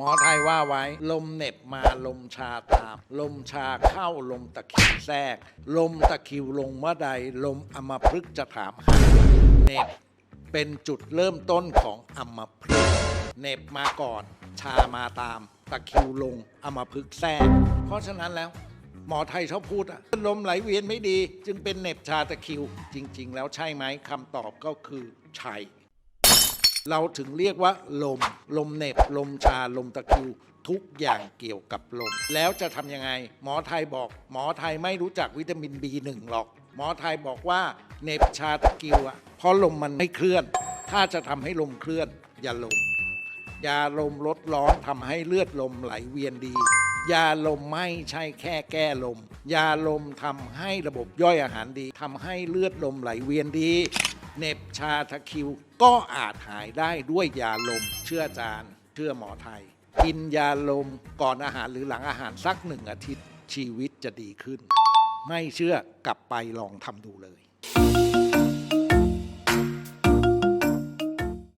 หมอไทยว่าไว้ ลมเหน็บมาลมชาตาม ลมชาเข้าลมตะคิวแทรก ลมตะคิวลงเมื่อใด ลมอมพฤกษ์จะถามหาเหน็บเป็นจุดเริ่มต้นของอมพฤกษ์เหน็บมาก่อน ชามาตาม ตะคิวลงอมพฤกษ์แทรก เพราะฉะนั้นแล้วหมอไทยชอบพูดอะลมไหลเวียนไม่ดี จึงเป็นเหน็บชาตะคิว จริง ๆ แล้วใช่ไหมคำตอบก็คือใช่ เราถึงเรียกว่าลม ลมเหน็บ ลมชา ลมตะคริว ทุกอย่างเกี่ยวกับลม แล้วจะทำยังไง หมอไทยบอก หมอไทยไม่รู้จักวิตามิน B1 หรอก หมอไทยบอกว่าเหน็บชาตะคริวอะเพราะลมมันไม่เคลื่อน ถ้าจะทำให้ลมเคลื่อน อย่าลม ยาลมลดร้อนทำให้เลือดลมไหลเวียนดี ยาลมไม่ใช่แค่แก้ลม ยาลมทำให้ระบบย่อยอาหารดีทำให้เลือดลมไหลเวียนดี เน็บชาตะคิว ก็อาจหายได้ด้วยยาลม เชื่ออาจารย์ เชื่อหมอไทย กินยาลมก่อนอาหารหรือหลังอาหารสักหนึ่งอาทิตย์ชีวิตจะดีขึ้น ไม่เชื่อกลับไปลองทำดูเลย